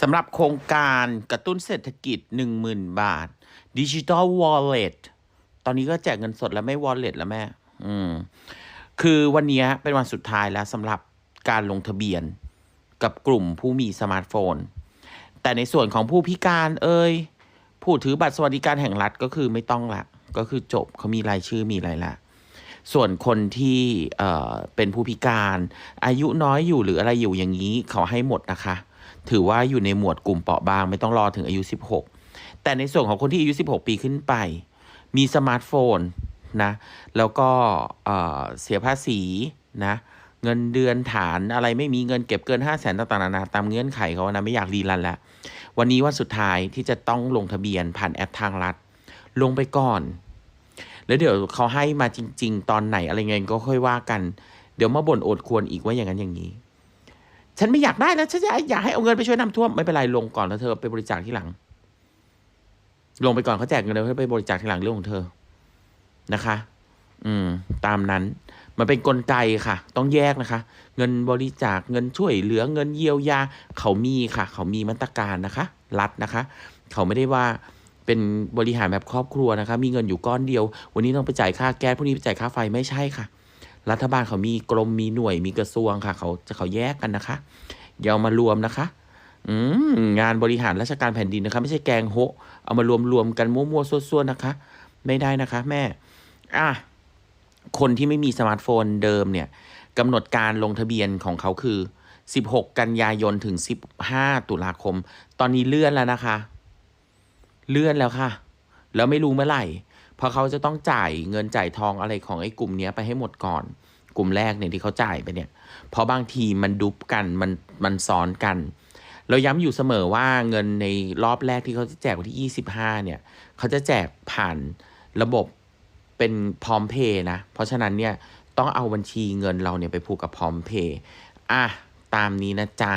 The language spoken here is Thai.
สำหรับโครงการกระตุ้นเศรษฐกิจ 10,000 บาทดิจิ t a ลวอลเล็ตตอนนี้ก็แจกเงินสดแล้วไม่วอลเล็ตแล้วแม่ อืม คือวันนี้เป็นวันสุดท้ายแล้วสำหรับการลงทะเบียนกับกลุ่มผู้มีสมาร์ทโฟน แต่ในส่วนของผู้พิการเอ่ยผู้ถือบัตรสวัสดิการแห่งรัฐก็คือไม่ต้องละ ก็คือจบเขามีรายชื่อมีอะไรละ ส่วนคนที่เเป็นผู้พิการ อายุน้อยอยู่หรืออะไรอยู่อย่างนี้เขาให้หมดนะคะ ถือว่าอยู่ในหมวดกลุ่มเปราะบาง ไม่ต้องรอถึงอายุ 16 แต่ในส่วนของคนที่อายุ 16 ปีขึ้นไป มีสมาร์ทโฟนนะแล้วก็เสียภาษีนะเงินเดือนฐานอะไรไม่มีเงินเก็บเกิน 5 0 0แสนต่างๆนานาตามเงื่อนไขเขานะไม่อยากรีรันแล้ววันนี้วันสุดท้ายที่จะต้องลงทะเบียนผ่านแอปทางรัฐ ลงไปก่อน แล้วเดี๋ยวเขาให้มาจริง ๆ ตอนไหนอะไรเงี้ยก็ค่อยว่ากัน เดี๋ยวมาบ่นโอดควรอีกว่าอย่างนั้นอย่างนี้ ฉันไม่อยากได้แล้วฉันจะอยากให้เอาเงินไปช่วยน้ำท่วมไม่เป็นไรลงก่อนแล้วเธอไปบริจาคที่หลัง ลงไปก่อนเขาแจกเงินแล้วเธอไปบริจาคที่หลังเรื่องของเธอนะคะ อืม ตามนั้น มันเป็นนกลไกค่ะ ต้องแยกนะคะ เงินบริจาคเงินช่วยเหลือเงินเยียวยา เขามีค่ะ เขามีมาตรการนะคะ รัฐนะคะ เขาไม่ได้ว่า เป็นบริหารแบบครอบครัวนะคะ มีเงินอยู่ก้อนเดียว วันนี้ต้องไปจ่ายค่าแก๊สพรุ่งนี้ไปจ่ายค่าไฟไม่ใช่ค่ะ รัฐบาลเขามีกรมมีหน่วยมีกระทรวงค่ะ เขาจะเขาแยกกันนะคะอย่าเอามารวมนะคะอืมงานบริหารราชการแผ่นดินนะคะ ไม่ใช่แกงโฮะเอามารวมรวมกันมั่วๆซั่วๆนะคะ ไม่ได้นะคะ แม่ อะคนที่ไม่มีสมาร์ทโฟนเดิมเนี่ยกำหนดการลงทะเบียนของเขาคือ 16 กันยายนถึง 15 ตุลาคม ตอนนี้เลื่อนแล้วนะคะ เลื่อนแล้วค่ะ แล้วไม่รู้เมื่อไหร่ เพราะเขาจะต้องจ่ายเงินจ่ายทองอะไรของไอ้กลุ่มเนี้ยไปให้หมดก่อน กลุ่มแรกเนี่ยที่เขาจ่ายไปเนี่ย เพราะบางทีมันดุบกันมันมันซ้อนกัน เราย้ำอยู่เสมอว่าเงินในรอบแรกที่เขาจะแจกวันที่ 25 เนี่ย เขาจะแจกผ่านระบบเป็นพร้อมเพย์นะ เพราะฉะนั้นเนี่ยต้องเอาบัญชีเงินเราเนี่ยไปผูกกับพร้อมเพย์อะตามนี้นะจ๊ะ